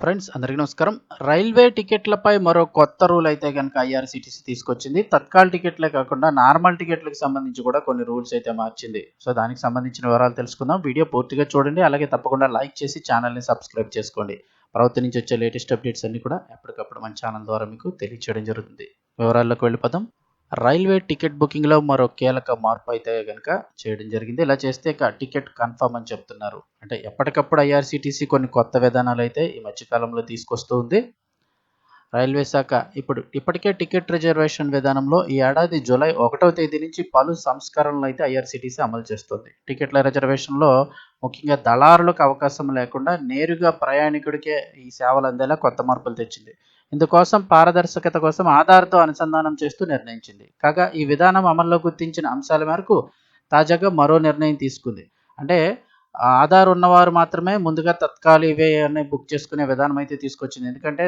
Friends అందరికీ నమస్కారం. Railway టికెట్లపై మరో కొత్త రూల్ అయితే కనుక ఐఆర్సీటీసీ తీసుకొచ్చింది. తత్కాల్ టికెట్లే కాకుండా నార్మల్ టికెట్లకు సంబంధించి కూడా కొన్ని రూల్స్ అయితే మార్చింది. సో దానికి సంబంధించిన వివరాలు తెలుసుకుందాం. వీడియో పూర్తిగా చూడండి. అలాగే తప్పకుండా లైక్ చేసి ఛానల్ని సబ్స్క్రైబ్ చేసుకోండి. ప్రభుత్వం నుంచి వచ్చే లేటెస్ట్ అప్డేట్స్ అన్ని కూడా ఎప్పటికప్పుడు మన ఛానల్ ద్వారా మీకు తెలియచేయడం జరుగుతుంది. వివరాల్లోకి వెళ్ళిపోదాం. రైల్వే టికెట్ బుకింగ్లో మరో కీలక మార్పు అయితే కనుక చేయడం జరిగింది. ఇలా చేస్తే ఇక టికెట్ కన్ఫర్మ్ అని చెప్తున్నారు. అంటే ఎప్పటికప్పుడు ఐఆర్సీటీసీ కొన్ని కొత్త విధానాలు అయితే ఈ మధ్యకాలంలో తీసుకొస్తూ ఉంది. రైల్వే శాఖ ఇప్పుడు ఇప్పటికే టికెట్ రిజర్వేషన్ విధానంలో ఈ ఏడాది జూలై ఒకటవ తేదీ నుంచి పలు సంస్కరణలు అయితే ఐఆర్సీటీసీ అమలు చేస్తుంది. టికెట్ల రిజర్వేషన్లో ముఖ్యంగా దళారులకు అవకాశం లేకుండా నేరుగా ప్రయాణికుడికే ఈ సేవలు అందేలా కొత్త మార్పులు తెచ్చింది. ఇందుకోసం పారదర్శకత కోసం ఆధార్తో అనుసంధానం చేస్తూ నిర్ణయించింది. కాగా ఈ విధానం అమల్లో గుర్తించిన అంశాల మేరకు తాజాగా మరో నిర్ణయం తీసుకుంది. అంటే ఆధార్ ఉన్నవారు మాత్రమే ముందుగా తత్కాలు ఇవే అన్ని బుక్ చేసుకునే విధానం అయితే తీసుకొచ్చింది. ఎందుకంటే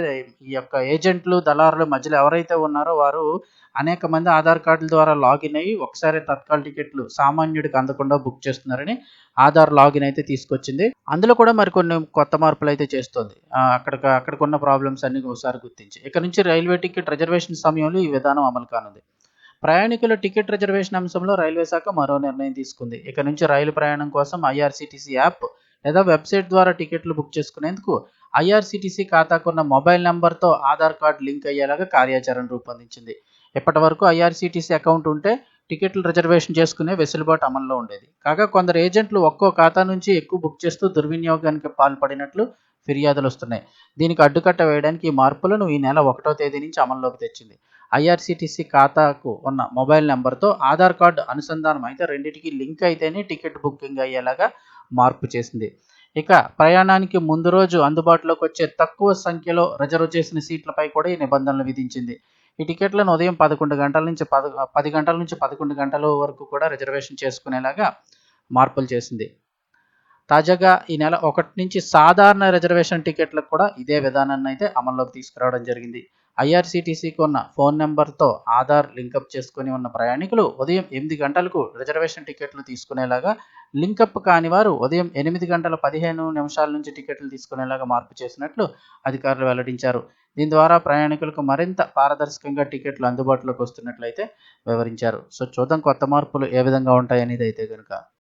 ఈ యొక్క ఏజెంట్లు దళారుల మధ్యలో ఎవరైతే ఉన్నారో వారు అనేక మంది ఆధార్ కార్డుల ద్వారా లాగిన్ అయ్యి ఒకసారి తత్కాల టికెట్లు సామాన్యుడికి అందకుండా బుక్ చేస్తున్నారని ఆధార్ లాగిన్ అయితే తీసుకొచ్చింది. అందులో కూడా మరికొన్ని కొత్త మార్పులు అయితే చేస్తుంది. అక్కడ అక్కడికి ఉన్న ప్రాబ్లమ్స్ అన్ని ఒకసారి గుర్తించి. ఇక్కడ నుంచి రైల్వే టికెట్ రిజర్వేషన్ సమయంలో ఈ విధానం అమలు కానుంది. ప్రయాణికుల టికెట్ రిజర్వేషన్ అంశంలో రైల్వే శాఖ మరో నిర్ణయం తీసుకుంది. ఇక నుంచి రైలు ప్రయాణం కోసం ఐఆర్సీటీసీ యాప్ లేదా వెబ్సైట్ ద్వారా టికెట్లు బుక్ చేసుకునేందుకు ఐఆర్సీటీసీ ఖాతాకున్న మొబైల్ నెంబర్తో ఆధార్ కార్డు లింక్ అయ్యేలాగా కార్యాచరణ రూపొందించింది. ఇప్పటి వరకు ఐఆర్సీటీసీ అకౌంట్ ఉంటే టికెట్లు రిజర్వేషన్ చేసుకునే వెసులుబాటు అమల్లో ఉండేది. కాగా కొందరు ఏజెంట్లు ఒక్కో ఖాతా నుంచి ఎక్కువ బుక్ చేస్తూ దుర్వినియోగానికి పాల్పడినట్లు ఫిర్యాదులు వస్తున్నాయి. దీనికి అడ్డుకట్ట వేయడానికి ఈ మార్పులను ఈ నెల ఒకటో తేదీ నుంచి అమల్లోకి తెచ్చింది. ఐఆర్సీటీసీ ఖాతాకు ఉన్న మొబైల్ నెంబర్తో ఆధార్ కార్డు అనుసంధానం అయితే రెండింటికి లింక్ అయితేనే టికెట్ బుకింగ్ అయ్యేలాగా మార్పు చేసింది. ఇక ప్రయాణానికి ముందు రోజు అందుబాటులోకి వచ్చే తక్కువ సంఖ్యలో రిజర్వ్ చేసిన సీట్లపై కూడా ఈ నిబంధనలు విధించింది. ఈ టికెట్లను ఉదయం పదకొండు గంటల నుంచి పద పది గంటల నుంచి పదకొండు గంటల వరకు కూడా రిజర్వేషన్ చేసుకునేలాగా మార్పులు చేసింది. తాజాగా ఈ నెల ఒకటి నుంచి సాధారణ రిజర్వేషన్ టికెట్లకు కూడా ఇదే విధానాన్ని అయితే అమల్లోకి తీసుకురావడం జరిగింది. ఐఆర్సీటీసీకి ఉన్న ఫోన్ నెంబర్తో ఆధార్ లింకప్ చేసుకుని ఉన్న ప్రయాణికులు ఉదయం ఎనిమిది గంటలకు రిజర్వేషన్ టికెట్లు తీసుకునేలాగా లింకప్ కాని వారు ఉదయం ఎనిమిది గంటల పదిహేను నిమిషాల నుంచి టికెట్లు తీసుకునేలాగా మార్పు చేసినట్లు అధికారులు వెల్లడించారు. దీని ద్వారా ప్రయాణికులకు మరింత పారదర్శకంగా టికెట్లు అందుబాటులోకి వస్తున్నట్లయితే వివరించారు. సో చూద్దాం కొత్త మార్పులు ఏ విధంగా ఉంటాయనేది అయితే కనుక